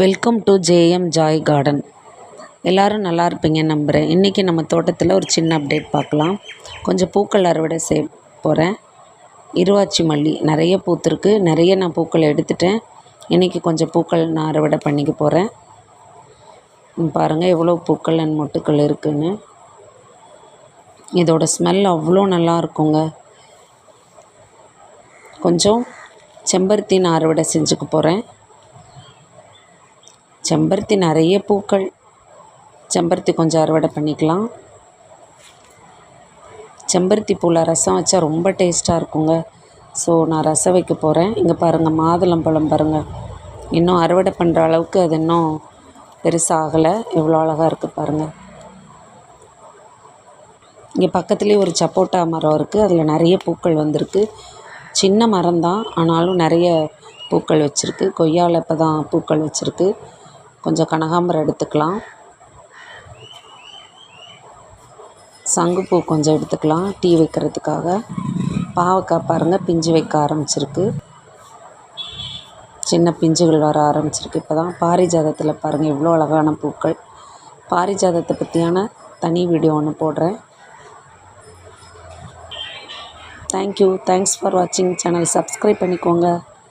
Welcome to JM joy garden எல்லோரும் நல்லா இருப்பீங்க நம்புகிறேன் இன்றைக்கி நம்ம தோட்டத்தில் ஒரு சின்ன அப்டேட் பார்க்கலாம். கொஞ்சம் பூக்கள் அறுவடை செய்ய போகிறேன் இருவாச்சி மல்லி. நிறைய பூத்துருக்கு. நிறைய நான் பூக்கள் எடுத்துட்டேன். இன்றைக்கி கொஞ்சம் பூக்கள் நான் அறுவடை பண்ணிக்க போகிறேன் பாருங்கள் எவ்வளோ பூக்கள் அண்ட் மொட்டுக்கள் இருக்குதுன்னு இதோட ஸ்மெல் அவ்வளோ நல்லா இருக்குங்க. கொஞ்சம் செம்பருத்தி நான் அறுவடை செஞ்சுக்க போகிறேன் செம்பருத்தி நிறைய பூக்கள். செம்பருத்தி கொஞ்சம் அறுவடை பண்ணிக்கலாம். செம்பருத்தி பூவில் ரசம் வச்சா ரொம்ப டேஸ்ட்டாக இருக்குங்க. ஸோ நான் ரசம் வைக்க போகிறேன் இங்கே பாருங்கள் மாதுளம்பழம் பாருங்கள் இன்னும் அறுவடை பண்ணுற அளவுக்கு அது இன்னும் பெருசாகலை. எவ்வளோ அழகாக இருக்குது பாருங்கள் இங்கே பக்கத்துலேயே ஒரு சப்போட்டா மரம் இருக்குது அதில் நிறைய பூக்கள் வந்திருக்கு. சின்ன மரம் தான். ஆனாலும் நிறைய பூக்கள் வச்சுருக்கு. கொய்யாவில் இப்போ தான் பூக்கள் வச்சுருக்கு. கொஞ்சம் கனகாம்பரம் எடுத்துக்கலாம். சங்குப்பூ கொஞ்சம் எடுத்துக்கலாம் டீ வைக்கிறதுக்காக. பாவக்காய் பாருங்கள் பிஞ்சு வைக்க ஆரம்பிச்சிருக்கு. சின்ன பிஞ்சுகள் வர ஆரம்பிச்சிருக்கு. இப்போ தான் பாரிஜாதத்தில் பாருங்கள் எவ்வளோ அழகான பூக்கள். பாரிஜாதத்தை பற்றியான தனி வீடியோ ஒன்று போடுறேன். தேங்க்யூ தேங்க்ஸ் ஃபார் வாட்சிங் சேனல் சப்ஸ்கிரைப் பண்ணிக்கோங்க.